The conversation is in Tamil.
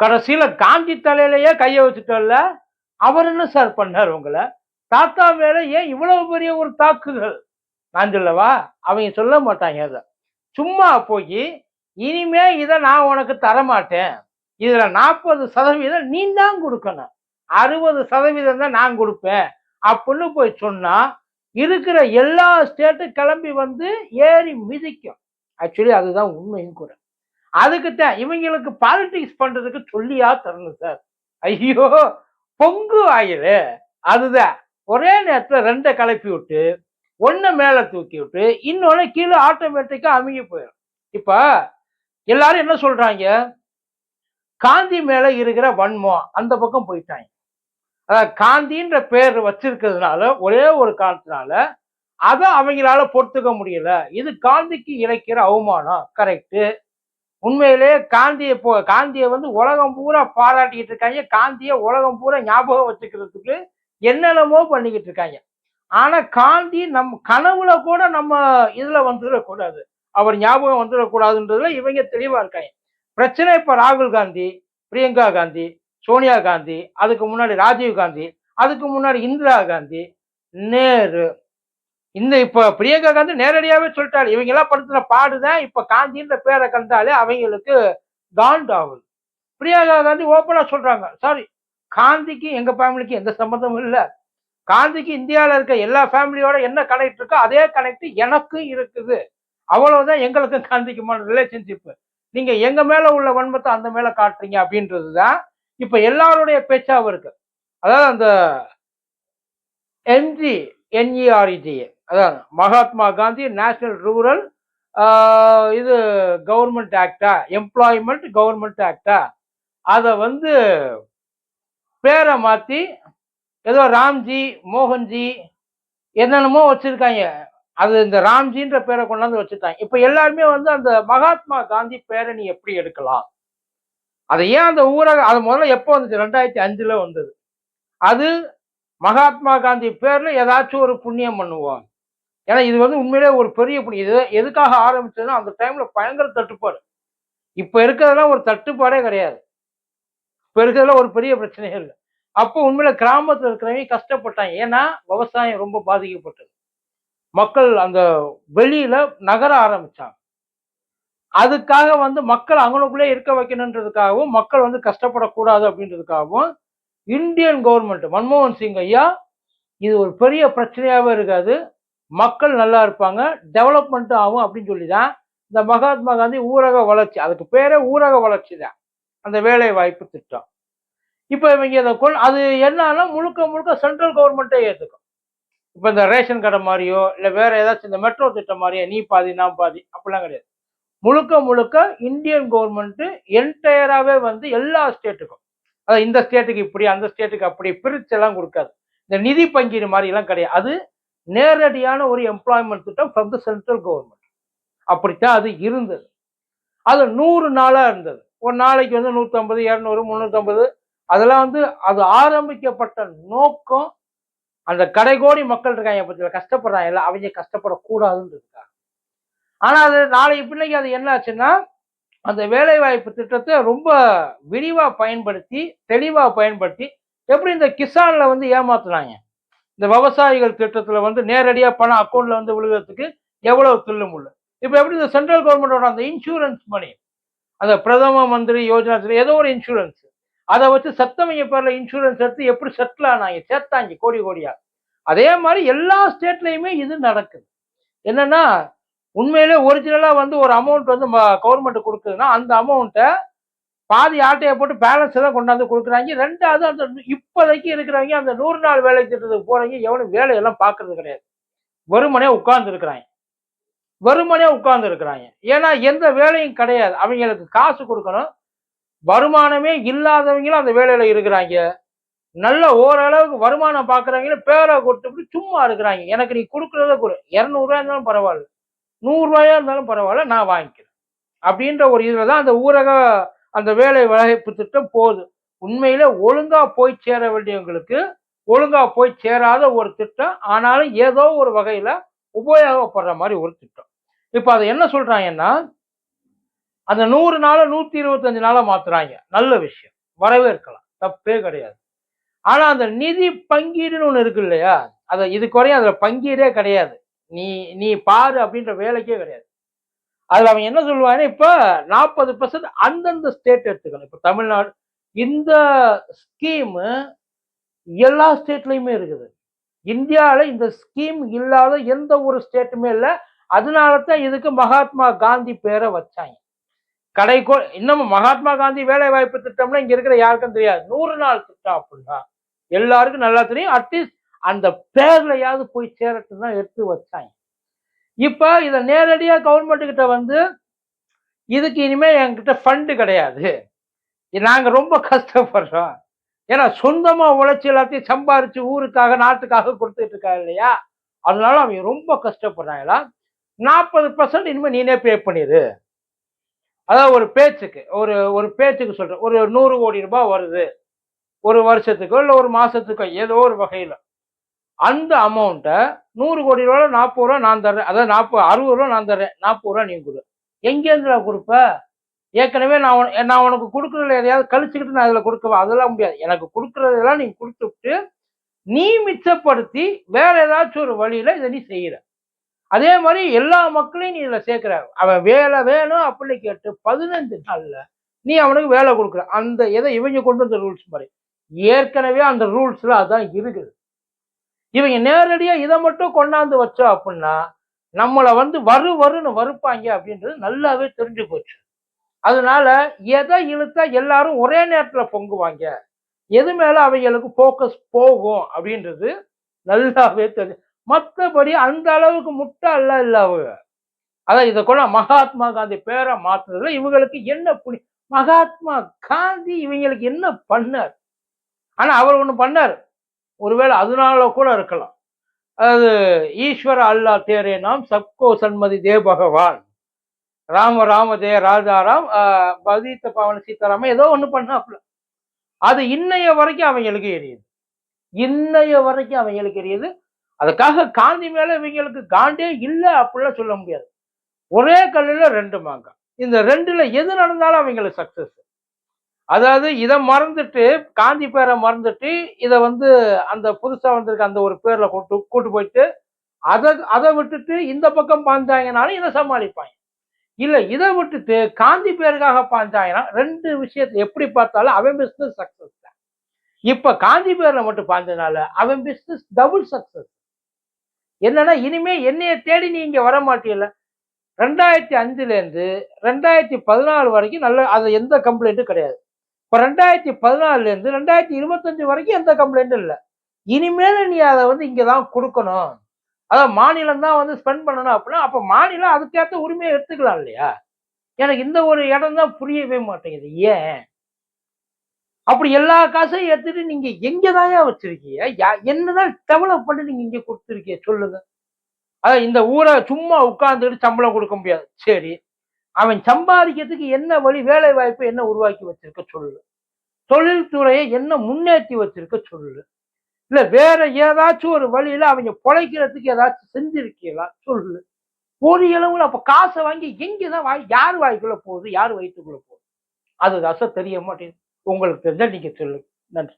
கடைசியில காந்தி தலையிலேயே கையை வச்சுட்டோம்ல அவர் என்ன சார் பண்ணார் உங்களை? தாத்தா மேல ஏன் இவ்வளவு பெரிய ஒரு தாக்குதல்? நான் சொல்லவா? அவங்க சொல்ல மாட்டாங்க அதை. சும்மா போய் இனிமே இதை நான் உனக்கு தரமாட்டேன். இதுல நாற்பது சதவீதம் நீ தான் கொடுக்கணும். அறுபது சதவீதம் தான் நான் கொடுப்பேன். அப்படின்னு போய் சொன்னா இருக்கிற எல்லா ஸ்டேட்டும் கிளம்பி வந்து ஏறி மிதிக்கும். ஆக்சுவலி அதுதான் உண்மையும் கூட அதுக்குத்தான் இவங்களுக்கு பாலிடிக்ஸ் பண்றதுக்கு சொல்லியா தரணும் சார் ஐயோ பொங்கு ஆயிரு அதுதான் ஒரே நேரத்தில் ரெண்டை கிளப்பி விட்டு ஒன்றை மேலே தூக்கி விட்டு இன்னொன்று கீழே ஆட்டோமேட்டிக்காக அமுங்கி போயிடும். இப்போ எல்லாரும் என்ன சொல்கிறாங்க காந்தி மேலே இருக்கிற வன்மம் அந்த பக்கம் போயிட்டாங்க. அதாவது காந்தின்ற பேர் வச்சிருக்கிறதுனால ஒரே ஒரு காரணத்தினால அதை அவங்களால பொறுத்துக்க முடியல. இது காந்திக்கு இழைக்கிற அவமானம். கரெக்டு உண்மையிலே காந்தியை போ காந்தியை வந்து உலகம் பூரா பாராட்டிக்கிட்டு இருக்காங்க. காந்தியை உலகம் பூரா ஞாபகம் வச்சுக்கிறதுக்கு என்னென்னமோ பண்ணிக்கிட்டு இருக்காங்க. ஆனா காந்தி நம் கனவுல கூட நம்ம இதுல வந்துடக்கூடாது. அவர் ஞாபகம் வந்துடக்கூடாதுன்றதுல இவங்க தெளிவா இருக்காங்க. பிரச்சனை இப்ப ராகுல் காந்தி பிரியங்கா காந்தி சோனியா காந்தி அதுக்கு முன்னாடி ராஜீவ் காந்தி அதுக்கு முன்னாடி இந்திரா காந்தி நேரு இந்த இப்ப பிரியங்கா காந்தி நேரடியாவே சொல்லிட்டாரு. இவங்க எல்லாம் படுத்துன பாடுதான் இப்ப காந்தின்ற பேரை கண்டாலே அவங்களுக்கு காண்ட் ஆகுது. பிரியங்கா காந்தி ஓப்பனா சொல்றாங்க. சாரி காந்திக்கு எங்க ஃபேமிலிக்கு எந்த சம்மந்தமும் இல்லை. காந்திக்கு இந்தியாவில் இருக்க எல்லா ஃபேமிலியோட என்ன கனெக்ட் இருக்கோ அதே கனெக்ட் எனக்கும் இருக்குது. அவ்வளவுதான் எங்களுக்கும் காந்திக்குமான ரிலேஷன்ஷிப் நீங்க எங்க மேல உள்ள வன்மத்தை அந்த மேல காட்டுறீங்க அப்படின்றது தான் இப்ப எல்லாருடைய பேச்சாவும் இருக்கு. அதாவது அந்த M G N R E G அதான் மகாத்மா காந்தி நேஷனல் ரூரல் இது கவர்மெண்ட் ஆக்டா எம்ப்ளாய்மெண்ட் கவர்மெண்ட் ஆக்டா அதை வந்து பேரை மாற்றி ஏதோ ராம்ஜி மோகன்ஜி என்னென்னமோ வச்சுருக்காங்க. அது இந்த ராம்ஜின்ற பேரை கொண்டாந்து வச்சுட்டாங்க இப்போ எல்லாருமே வந்து அந்த மகாத்மா காந்தி பேரை நீ எப்படி எடுக்கலாம்? அதை ஏன் அந்த ஊரக அது முதல்ல எப்போ வந்துச்சு? ரெண்டாயிரத்தி அஞ்சில் வந்தது. அது மகாத்மா காந்தி பேரில் ஏதாச்சும் ஒரு புண்ணியம் பண்ணுவோம். ஏன்னா இது வந்து உண்மையிலே ஒரு பெரிய புண்ணியம் இது எதுக்காக ஆரம்பிச்சதுன்னா அந்த டைம்ல பயங்கர தட்டுப்பாடு. இப்ப இருக்கிறதெல்லாம் ஒரு தட்டுப்பாடே கிடையாது. இப்ப இருக்கிறதெல்லாம் ஒரு பெரிய பிரச்சனையே இல்லை. அப்போ உண்மையில கிராமத்தில் இருக்கிறவங்க கஷ்டப்பட்டாங்க. ஏன்னா விவசாயம் ரொம்ப பாதிக்கப்பட்டது. மக்கள் அந்த வெளியில நகர ஆரம்பிச்சாங்க. அதுக்காக வந்து மக்கள் அவங்களுக்குள்ளே இருக்க வைக்கணுன்றதுக்காகவும் மக்கள் வந்து கஷ்டப்படக்கூடாது அப்படின்றதுக்காகவும் இந்தியன் கவர்மெண்ட் மன்மோகன் சிங் ஐயா இது ஒரு பெரிய பிரச்சனையாகவே இருக்காது. மக்கள் நல்லா இருப்பாங்க டெவலப்மெண்ட் ஆகும் அப்படின்னு சொல்லி தான் இந்த மகாத்மா காந்தி ஊரக வளர்ச்சி அதுக்கு பேரே ஊரக வளர்ச்சி தான் அந்த வேலை வாய்ப்பு திட்டம். இப்போ இவங்க இதை கொள் அது என்னன்னா முழுக்க முழுக்க சென்ட்ரல் கவர்மெண்ட்டே ஏற்றுக்கும் இப்போ இந்த ரேஷன் கடை மாதிரியோ இல்லை வேற ஏதாச்சும் இந்த மெட்ரோ திட்டம் மாதிரியோ நீ பாதி நான் பாதி அப்படிலாம் கிடையாது. முழுக்க முழுக்க இந்தியன் கவர்மெண்ட்டு என்டையராகவே வந்து எல்லா ஸ்டேட்டுக்கும் அதாவது இந்த ஸ்டேட்டுக்கு இப்படி அந்த ஸ்டேட்டுக்கு அப்படி பிரிச்செல்லாம் கொடுக்காது. இந்த நிதி பங்கீடு மாதிரிலாம் கிடையாது. அது நேரடியான ஒரு எம்ப்ளாய்மெண்ட் திட்டம் ஃப்ரம் த சென்ட்ரல் கவர்மெண்ட் அப்படித்தான் அது இருந்தது. அது நூறு நாளாக இருந்தது. ஒரு நாளைக்கு வந்து நூற்றம்பது இரநூறு முந்நூற்றம்பது அதெல்லாம் வந்து அது ஆரம்பிக்கப்பட்ட நோக்கம் அந்த கடைகோடி மக்கள் இருக்காங்க பற்றி கஷ்டப்படுறாங்க. இல்லை அவங்க கஷ்டப்படக்கூடாதுன்னு இருக்காங்க. ஆனால் அது நாளைக்கு பிள்ளைக்கு அது என்ன ஆச்சுன்னா அந்த வேலைவாய்ப்பு திட்டத்தை ரொம்ப விரிவாக பயன்படுத்தி தெளிவாக பயன்படுத்தி எப்படி இந்த கிசானில் வந்து ஏமாத்துனாங்க? இந்த விவசாயிகள் திட்டத்தில் வந்து நேரடியாக பணம் அக்கௌண்ட்ல வந்து விழுகிறதுக்கு எவ்வளவு தில்லுமுள்ள இப்போ எப்படி இந்த சென்ட்ரல் கவர்மெண்டோட அந்த இன்சூரன்ஸ் மணி அந்த பிரதம மந்திரி யோஜனா ஏதோ ஒரு இன்சூரன்ஸ் அதை வச்சு சத்தமைய பேரில் இன்சூரன்ஸ் எடுத்து எப்படி செட்டில் ஆனாங்க? சேர்த்தாங்க கோடி கோடியா. அதே மாதிரி எல்லா ஸ்டேட்லையுமே இது நடக்குது. என்னன்னா உண்மையிலே ஒரிஜினலா வந்து ஒரு அமௌண்ட் வந்து கவர்மெண்ட் கொடுக்குதுன்னா அந்த அமௌண்ட்டை பாதி ஆட்டையை போட்டு பேலன்ஸ் தான் கொண்டாந்து கொடுக்குறாங்க. ரெண்டாவது அந்த இப்போதைக்கு இருக்கிறவங்க அந்த நூறு நாள் வேலை திட்டத்துக்கு போகிறவங்க எவனும் வேலையெல்லாம் பார்க்கறது கிடையாது. வெறுமனே உட்கார்ந்து இருக்கிறாங்க வெறுமனே உட்கார்ந்து இருக்கிறாங்க ஏன்னா எந்த வேலையும் கிடையாது. அவங்களுக்கு காசு கொடுக்கணும். வருமானமே இல்லாதவங்களும் அந்த வேலையில் இருக்கிறாங்க. நல்ல ஓரளவுக்கு வருமானம் பார்க்குறவங்களும் பேரை கொடுத்துட்டு சும்மா இருக்கிறாங்க. எனக்கு நீ கொடுக்குறத கொடு. இரநூறுவா இருந்தாலும் பரவாயில்ல. நூறுரூவாயா இருந்தாலும் பரவாயில்ல நான் வாங்கிக்கிறேன். அப்படின்ற ஒரு இதில் தான் அந்த ஊரக அந்த வேலை வாய்ப்பு திட்டம் போகுது. உண்மையில ஒழுங்கா போய் சேர வேண்டியவங்களுக்கு ஒழுங்கா போய் சேராத ஒரு திட்டம் ஆனாலும் ஏதோ ஒரு வகையில உபயோகப்படுற மாதிரி ஒரு திட்டம். இப்போ அதை என்ன சொல்றாங்கன்னா அந்த நூறு நாளை நூத்தி இருபத்தஞ்சு நாளா மாத்துறாங்க. நல்ல விஷயம். வரவேற்கலாம். தப்பே கிடையாது. ஆனா அந்த நிதி பங்கீடுன்னு ஒண்ணு இருக்கு இல்லையா? அதை இது குறையும். அதுல பங்கீடே கிடையாது. நீ நீ பாரு அப்படின்ற வேலைக்கே கிடையாது. அதில் அவன் என்ன சொல்லுவான்னா இப்போ நாற்பது பர்சன்ட் அந்தந்த ஸ்டேட் எடுத்துக்கணும். இப்போ தமிழ்நாடு இந்த ஸ்கீமு எல்லா ஸ்டேட்லேயுமே இருக்குது. இந்தியாவில் இந்த ஸ்கீம் இல்லாத எந்த ஒரு ஸ்டேட்டுமே இல்லை. அதனால தான் இதுக்கு மகாத்மா காந்தி பேரை வச்சாங்க. கடைக்கோ இன்னமும் மகாத்மா காந்தி வேலை வாய்ப்பு திட்டம்னா இங்கே இருக்கிற யாருக்கும் தெரியாது. நூறு நாள் திட்டம் அப்படின்னா எல்லாருக்கும் நல்லா தெரியும். அட்லீஸ்ட் அந்த பேர்லையாவது போய் சேரட்டு தான் எடுத்து வச்சாங்க. இப்போ இதை நேரடியாக கவர்மெண்ட்டுக்கிட்ட வந்து இதுக்கு இனிமேல் என்கிட்ட ஃபண்டு கிடையாது. நாங்கள் ரொம்ப கஷ்டப்படுறோம். ஏன்னா சொந்தமாக உழைச்சி எல்லாத்தையும் சம்பாரித்து ஊருக்காக நாட்டுக்காக கொடுத்துட்டு இருக்கா இல்லையா? அதனால அவங்க ரொம்ப கஷ்டப்படுறாங்களா நாற்பது பர்சன்ட் இனிமேல் நீனே பே பண்ணிடு அதாவது ஒரு பேச்சுக்கு ஒரு ஒரு பேச்சுக்கு சொல்கிறேன் ஒரு நூறு கோடி ரூபாய் வருது. ஒரு வருஷத்துக்கோ இல்லை ஒரு மாதத்துக்கோ ஏதோ ஒரு வகையில். அந்த அமௌண்ட்டை நூறு கோடி ரூபாய் நாற்பது ரூபா நான் தர்றேன். அதாவது நாற்பது அறுபது ரூபா நான் தர்றேன். நாற்பது ரூபா நீ கொடு. எங்கேருந்துடா கொடுப்ப? ஏற்கனவே நான் உன- நான் உனக்கு கொடுக்குறதுல எதையாவது கழிச்சுக்கிட்டு நான் அதில் கொடுக்கவா? அதெல்லாம் முடியாது. எனக்கு கொடுக்குறதெல்லாம் நீ கொடுத்துட்டு நீ மிச்சப்படுத்தி வேற ஏதாச்சும் ஒரு வழியில இதை நீ செய்யற. அதே மாதிரி எல்லா மக்களையும் நீ இதில் சேர்க்குற. அவன் வேலை வேணும் அப்படின்னு கேட்டு பதினஞ்சு நாளில் நீ அவனுக்கு வேலை கொடுக்குற. அந்த எதை இவங்க கொண்டு வந்த ரூல்ஸ் மாதிரி. ஏற்கனவே அந்த ரூல்ஸில் அதான் இருக்குது. இவங்க நேரடியா இதை மட்டும் கொண்டாந்து வச்சோம் அப்படின்னா நம்மளை வந்து வரு வருன்னு வறுப்பாங்க அப்படின்றது நல்லாவே தெரிஞ்சு போச்சு. அதனால எதை இழுத்தா எல்லாரும் ஒரே நேரத்துல பொங்குவாங்க? எது மேல அவங்களுக்கு ஃபோக்கஸ் போகும் அப்படின்றது நல்லாவே தெரியும் மற்றபடி அந்த அளவுக்கு முட்டாள்ல இல்லை அவங்க. அதான் இதை கூட மகாத்மா காந்தி பேரை மாத்துறதுல இவங்களுக்கு என்ன புனி மகாத்மா காந்தி இவங்களுக்கு என்ன பண்ணார்? ஆனா அவர் ஒண்ணு பண்ணார். ஒருவேளை அதனால கூட இருக்கலாம். அதாவது ஈஸ்வர அல்லா தேரே நாம் சப்கோ சன்மதி தே பகவான். ராம ராம தே ராஜாராம் ஆஹ், பதித்த பவன சீதாராமன் ஏதோ ஒன்று பண்ணாப்புல. அது இன்னைய வரைக்கும் அவங்களுக்கு எரியுது இன்னைய வரைக்கும் அவங்களுக்கு எரியுது அதுக்காக காந்தி மேல இவங்களுக்கு காண்டே இல்லை அப்படிலாம் சொல்ல முடியாது. ஒரே கல்லுல ரெண்டு மாங்காய் இந்த ரெண்டுல எது நடந்தாலும் அவங்களுக்கு சக்சஸ் அதாவது இதை மறந்துட்டு காந்தி பேரை மறந்துட்டு இதை வந்து அந்த புதுசாக வந்திருக்க அந்த ஒரு பேரில் கூட்டு கூட்டு போயிட்டு அதை அதை விட்டுட்டு இந்த பக்கம் பாஞ்சாங்கனாலும் இதை சமாளிப்பாங்க. இல்லை இதை விட்டுட்டு காந்தி பேருக்காக பாஞ்சாங்கன்னா ரெண்டு விஷயத்தை எப்படி பார்த்தாலும் அவன் பிஸ்னஸ் சக்ஸஸ் தான். இப்போ காந்தி பேரில் மட்டும் பாஞ்சனால அவன் பிஸ்னஸ் டபுள் சக்ஸஸ் என்னன்னா இனிமே என்னைய தேடி நீ இங்கே வர மாட்டீங்கல்ல ரெண்டாயிரத்தி அஞ்சுலேருந்து ரெண்டாயிரத்தி பதினாலு வரைக்கும் நல்ல அது எந்த கம்ப்ளைண்ட்டும் கிடையாது. இப்ப ரெண்டாயிரத்தி பதினாலுல இருந்து ரெண்டாயிரத்தி இருபத்தஞ்சு வரைக்கும் எந்த கம்ப்ளைண்ட்டும் இல்லை. இனிமேல் நீ அதை வந்து இங்கே தான் கொடுக்கணும். அதான் மாநிலம் தான் வந்து ஸ்பெண்ட் பண்ணணும் அப்படின்னா அப்ப மாநிலம் அதுக்கேற்ற உரிமையை எடுத்துக்கலாம் இல்லையா? எனக்கு இந்த ஒரு இடம் தான் புரியவே மாட்டேங்குது. ஏன்? அப்படி எல்லா காசையும் எடுத்துட்டு நீங்க எங்க தாயா வச்சிருக்கீங்க? யா- என்னதான் டெவலப் பண்ணி நீங்க இங்க கொடுத்துருக்கீங்க? சொல்லுங்க. அதான் இந்த ஊரை சும்மா உட்கார்ந்துட்டு சம்பளம் கொடுக்க முடியாது. சரி. அவன் சம்பாதிக்கிறதுக்கு என்ன வழி வேலை வாய்ப்பு என்ன உருவாக்கி வச்சிருக்க சொல்லு. தொழில்துறையை என்ன முன்னேற்றி வச்சிருக்க சொல்லு. இல்ல வேற ஏதாச்சும் ஒரு வழியில அவங்க பொழைக்கிறதுக்கு ஏதாச்சும் செஞ்சிருக்கீங்களா சொல்லு. ஒரு இளவுல அப்போ காசை வாங்கி எங்கதான் வாய் யார் வாய்க்குள்ள போகுது யார் வயிற்றுக்குள்ள போகுது? அது ரசம் தெரிய மாட்டேங்குது. உங்களுக்கு தெரிஞ்சால் நீங்கள் சொல்லுங்க. நன்றி.